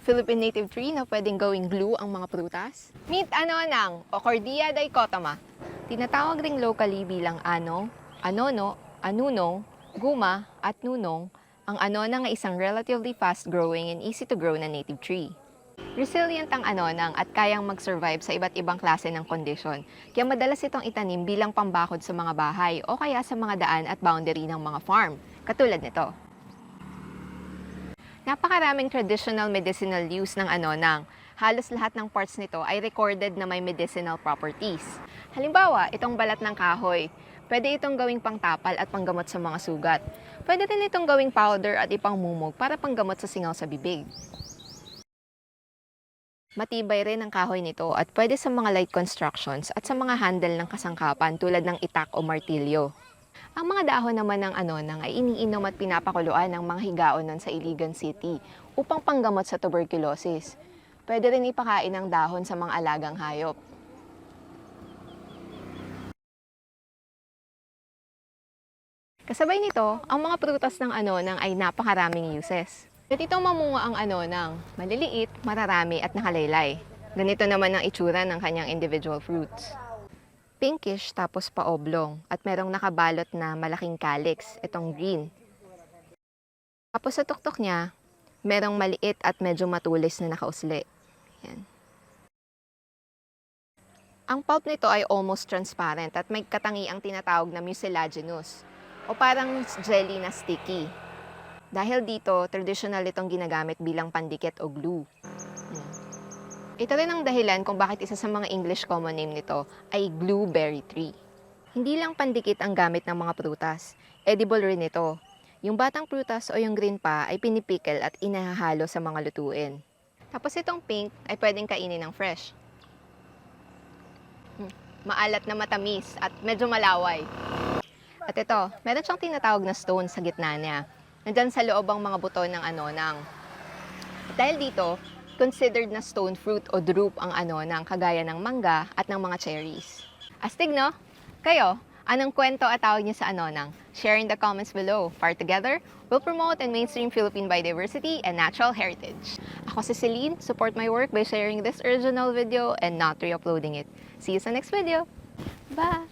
Philippine native tree na pwedeng gawing glue ang mga prutas. Meet anonang o Cordia dichotoma. Tinatawag ring locally bilang ano, anono, anunong, guma, at nunong, ang anonang ay isang relatively fast-growing and easy-to-grow na native tree. Resilient ang anonang at kayang mag-survive sa iba't ibang klase ng kondisyon, kaya madalas itong itanim bilang pambakod sa mga bahay o kaya sa mga daan at boundary ng mga farm, katulad nito. Napakaraming traditional medicinal use ng anonang. Halos lahat ng parts nito ay recorded na may medicinal properties. Halimbawa, itong balat ng kahoy. Pwede itong gawing pangtapal at panggamot sa mga sugat. Pwede din itong gawing powder at ipangmumog para panggamot sa singaw sa bibig. Matibay rin ang kahoy nito at pwede sa mga light constructions at sa mga handle ng kasangkapan tulad ng itak o martilyo. Ang mga dahon naman ng anonang ay iniinom at pinapakuluan ng mga higaonon sa Iligan City upang panggamot sa tuberculosis. Pwede rin ipakain ang dahon sa mga alagang hayop. Kasabay nito, ang mga prutas ng anonang ay napakaraming uses. Ganito mamunga ang anonang, maliliit, mararami at nakalaylay. Ganito naman ang itsura ng kanyang individual fruits. Pinkish tapos paoblong at merong nakabalot na malaking calyx, itong green. Tapos sa tuktok niya, merong maliit at medyo matulis na nakausli. Yan. Ang pulp nito ay almost transparent at may katangiang tinatawag na mucilaginous o parang jelly na sticky. Dahil dito, traditional itong ginagamit bilang pandikit o glue. Yan. Ito rin ang dahilan kung bakit isa sa mga English common name nito ay blueberry tree. Hindi lang pandikit ang gamit ng mga prutas, edible rin ito. Yung batang prutas o yung green pa ay pinipikil at inahahalo sa mga lutuin. Tapos itong pink ay pwedeng kainin ng fresh. Hmm, Maalat na matamis at medyo malaway. At ito, meron siyang tinatawag na stone sa gitna niya. Nandyan sa loob ang mga buto ng anonang. At dahil dito, considered na stone fruit o drupe ang anonang kagaya ng mangga at ng mga cherries. Astig, no? Kayo, anong kwento at tawag niyo sa anonang? Share in the comments below. Part together, we'll promote and mainstream Philippine biodiversity and natural heritage. Ako si Celine. Support my work by sharing this original video and not re-uploading it. See you sa next video. Bye!